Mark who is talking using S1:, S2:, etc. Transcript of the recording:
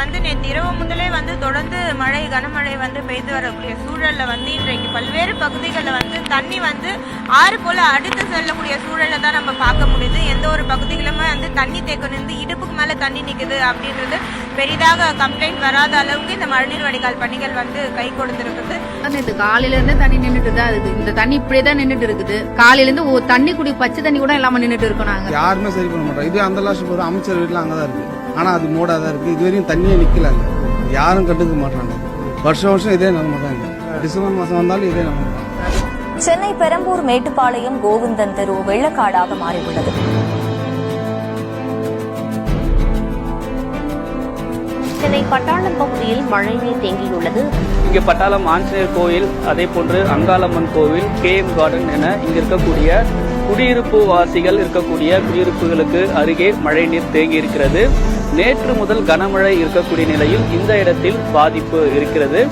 S1: வந்து நேற்று இரவு முதலே வந்து தொடர்ந்து மழை கனமழை வந்து பெய்து வரக்கூடிய சூழல்ல வந்து இன்றைக்கு பல்வேறு பகுதிகளில் வந்து தண்ணி வந்து ஆறு போல அடுத்து செல்லக்கூடிய சூழலை தான் நம்ம பார்க்க முடியுது. எந்த ஒரு பகுதிகளுமே வந்து தண்ணி தேக்கம் நின்று இடுப்புக்கு மேல தண்ணி நிக்குது அப்படின்றது பெரிதாக கம்ப்ளைண்ட் வராத அளவுக்கு இந்த மழைநீர் வடிகால் பணிகள் வந்து கை கொடுத்திருக்குது.
S2: நேற்று காலையில இருந்து தண்ணி நின்னுட்டு தான் இருக்குது. இந்த தண்ணி இப்படியே தான் நின்னுட்டு இருக்குது. காலையில இருந்து ஒரு தண்ணி குடி பச்சை தண்ணி கூட இல்லாம நின்னுட்டு இருக்கோம் நாங்க.
S3: யாருமே சரி பண்ண மாட்டோம் இது அந்த லாஸ்ட் போகிற அமைச்சர் வீட்டில் அங்கே தான் இருக்கு. ஆனால் அது மூடாக தான் இருக்கு. இது வரையும் தண்ணியே நிற்கல அங்க. யாரும் கண்டுக்க மாட்டாங்க. வருஷம் வருஷம் இதே நிலைமை தான் இங்க. டிசம்பர் மாதம் வந்தாலும் இதே தான்.
S4: சென்னை பெரம்பூர் மேட்டுப்பாளையம் கோவிந்தன் தெரு வெள்ளக்காடாக மாறியுள்ளது.
S5: சென்னை பட்டாளம் பகுதியில் மழைநீர் தேங்கியுள்ளது.
S6: இங்கே பட்டாளம் ஆஞ்சநேயர் கோயில் அதே போன்று அங்காளம்மன் கோவில் கேஎம் கார்டன் என இங்க இருக்கக்கூடிய குடியிருப்பு வாசிகள் இருக்கக்கூடிய குடியிருப்புகளுக்கு அருகே மழைநீர் தேங்கி இருக்கிறது நேற்று முதல் கனமழை இருக்கக்கூடிய நிலையில் இந்த இடத்தில் பாதிப்பு இருக்கிறது.